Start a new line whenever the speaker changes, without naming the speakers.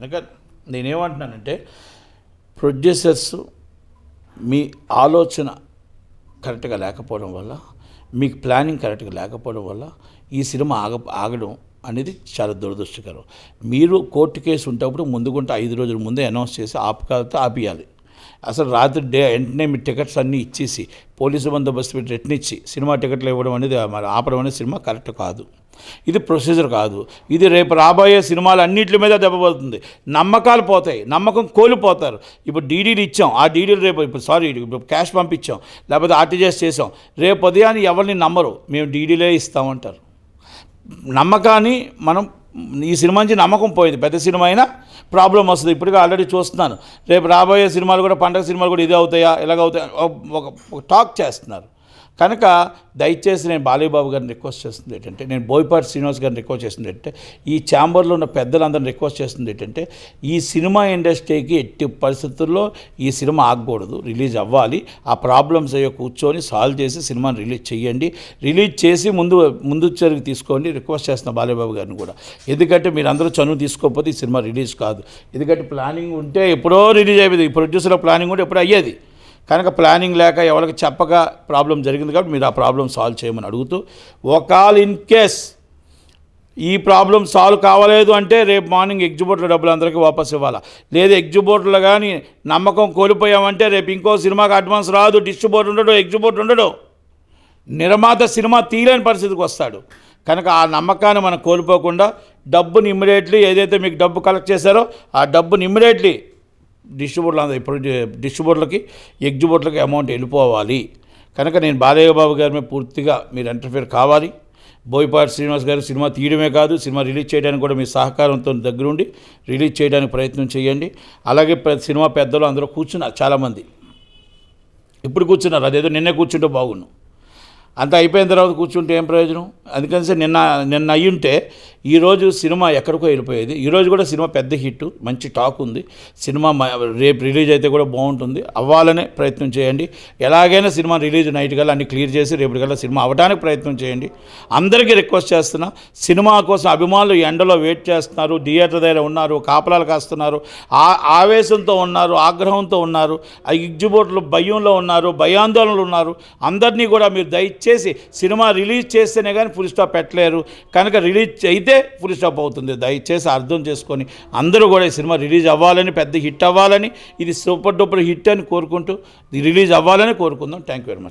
కనుక నేనేమంటున్నానంటే ప్రొడ్యూసర్స్ మీ ఆలోచన కరెక్ట్గా లేకపోవడం వల్ల మీకు ప్లానింగ్ కరెక్ట్గా లేకపోవడం వల్ల ఈ సినిమా ఆగ ఆగడం అనేది చాలా దురదృష్టకరం. మీరు కోర్టు కేసు ఉంటప్పుడు ముందుకుంటే ఐదు రోజుల ముందే అనౌన్స్ చేసి ఆపకాలతో ఆపియాలి. అసలు రాత్రి డే వెంటనే మీ టికెట్స్ అన్నీ ఇచ్చేసి పోలీసు బందోబస్తు పెట్టి రిటర్న్ ఇచ్చి సినిమా టికెట్లు ఇవ్వడం అనేది మరి ఆపడం అనేది సినిమా కరెక్ట్ కాదు. ఇది ప్రొసీజర్ కాదు. ఇది రేపు రాబోయే సినిమాలు అన్నింటి మీద దెబ్బపడుతుంది నమ్మకాలు పోతాయి. నమ్మకం కోల్పోతారు. ఇప్పుడు డీడీలు ఇచ్చాం. ఆ డీడీలు రేపు ఇప్పుడు సారీ ఇప్పుడు క్యాష్ పంపించాం. లేకపోతే ఆర్టీజీఎస్ చేసాం. రేపు ఉదయాన్ని ఎవరిని నమ్మరు. మేము డీడీలే ఇస్తామంటారు. నమ్మకాన్ని మనం ఈ సినిమా నుంచి నమ్మకం పోయింది. పెద్ద సినిమా అయినా ప్రాబ్లం వస్తుంది. ఇప్పటికీ ఆల్రెడీ చూస్తున్నాను. రేపు రాబోయే సినిమాలు కూడా పండగ సినిమాలు కూడా ఇదే అవుతాయా? ఇలాగ అవుతాయా? ఒక టాక్ చేస్తున్నారు. కనుక దయచేసి నేను బాలయ్యబాబు గారిని రిక్వెస్ట్ చేస్తుంది ఏంటంటే నేను బోయపాటి శ్రీనివాస్ గారిని రిక్వెస్ట్ చేస్తుంది ఏంటంటే ఈ ఛాంబర్లో ఉన్న పెద్దలందరిని రిక్వెస్ట్ చేస్తుంది ఏంటంటే ఈ సినిమా ఇండస్ట్రీకి ఎట్టి పరిస్థితుల్లో ఈ సినిమా ఆగకూడదు రిలీజ్ అవ్వాలి ఆ ప్రాబ్లమ్స్ అయ్యో కూర్చొని సాల్వ్ చేసి సినిమాని రిలీజ్ చేయండి రిలీజ్ చేసి ముందు ముందు చర్య తీసుకోండి రిక్వెస్ట్ చేస్తున్నా బాలయ్యబాబు గారిని కూడా. ఎందుకంటే మీరు అందరూ చనువు తీసుకోకపోతే ఈ సినిమా రిలీజ్ కాదు. ఎందుకంటే ప్లానింగ్ ఉంటే ఎప్పుడో రిలీజ్ అయ్యేది ప్రొడ్యూసర్ ప్లానింగ్ కూడా ఎప్పుడో అయ్యేది. కనుక ప్లానింగ్ లేక ఎవరికి చెప్పక ప్రాబ్లం జరిగింది కాబట్టి మీరు ఆ ప్రాబ్లం సాల్వ్ చేయమని అడుగుతూ ఒకవేళ ఇన్ కేస్ ఈ ప్రాబ్లం సాల్వ్ కావలేదు అంటే రేపు మార్నింగ్ ఎగ్జిబోట్ల డబ్బులు అందరికీ వాపస్ ఇవ్వాలా? లేదు ఎగ్జిబోట్లు కానీ నమ్మకం కోల్పోయామంటే రేపు ఇంకో సినిమాకి అడ్వాన్స్ రాదు డిస్ట్రిబ్యూట్ ఉండడు ఎగ్జిబోట్ ఉండడు. నిర్మాత సినిమా తీయలేని పరిస్థితికి వస్తాడు. కనుక ఆ నమ్మకాన్ని మనం కోల్పోకుండా డబ్బుని ఇమ్మీడియట్లీ ఏదైతే మీకు డబ్బు కలెక్ట్ చేశారో ఆ డబ్బుని ఇమ్మీడియట్లీ డిస్ట్రిబ్యూటర్లు అందరూ ఇప్పుడు డిస్ట్రిబ్యూటర్లకి ఎగ్జిబ్యూటర్లకి అమౌంట్ వెళ్ళిపోవాలి. కనుక నేను బాలయ్య బాబు గారి మీద పూర్తిగా మీరు ఎంటర్ఫేర్ కావాలి. బోయపాటి శ్రీనివాస్ గారు సినిమా తీయడమే కాదు సినిమా రిలీజ్ చేయడానికి కూడా మీ సహకారంతో దగ్గరుండి రిలీజ్ చేయడానికి ప్రయత్నం చేయండి. అలాగే సినిమా పెద్దలు అందరూ కూర్చున్నారు చాలామంది. ఇప్పుడు కూర్చున్నారు అదేదో నిన్నే కూర్చుంటే బాగుండు. అంత అయిపోయిన తర్వాత కూర్చుంటే ఏం ప్రయోజనం? అందుకని సార్ నిన్న నిన్న అయ్యుంటే ఈరోజు సినిమా ఎక్కడికో వెళ్ళిపోయేది. ఈరోజు కూడా సినిమా పెద్ద హిట్ మంచి టాక్ ఉంది. సినిమా రేపు రిలీజ్ అయితే కూడా బాగుంటుంది. అవ్వాలనే ప్రయత్నం చేయండి. ఎలాగైనా సినిమా రిలీజ్ నైట్ కల్లా అన్ని క్లియర్ చేసి రేపటికల్లా సినిమా అవ్వడానికి ప్రయత్నం చేయండి. అందరికీ రిక్వెస్ట్ చేస్తున్నా సినిమా కోసం అభిమానులు ఎండలో వెయిట్ చేస్తున్నారు థియేటర్ దగ్గర ఉన్నారు కాపలాలు కాస్తున్నారు ఆ ఆవేశంతో ఉన్నారు ఆగ్రహంతో ఉన్నారు ఆ భయంలో ఉన్నారు భయాందోళనలు ఉన్నారు. అందరినీ కూడా మీరు దయచేసి సినిమా రిలీజ్ చేస్తేనే కానీ ఫుల్ స్టాప్ పెట్టలేరు. కనుక రిలీజ్ అయితే ఫుల్ స్టాప్ అవుతుంది. దయచేసి అర్థం చేసుకొని అందరూ కూడా ఈ సినిమా రిలీజ్ అవ్వాలని పెద్ద హిట్ అవ్వాలని ఇది సూపర్ డూపర్ హిట్ అని కోరుకుంటూ ఇది రిలీజ్ అవ్వాలని కోరుకుందాం. Thank you very much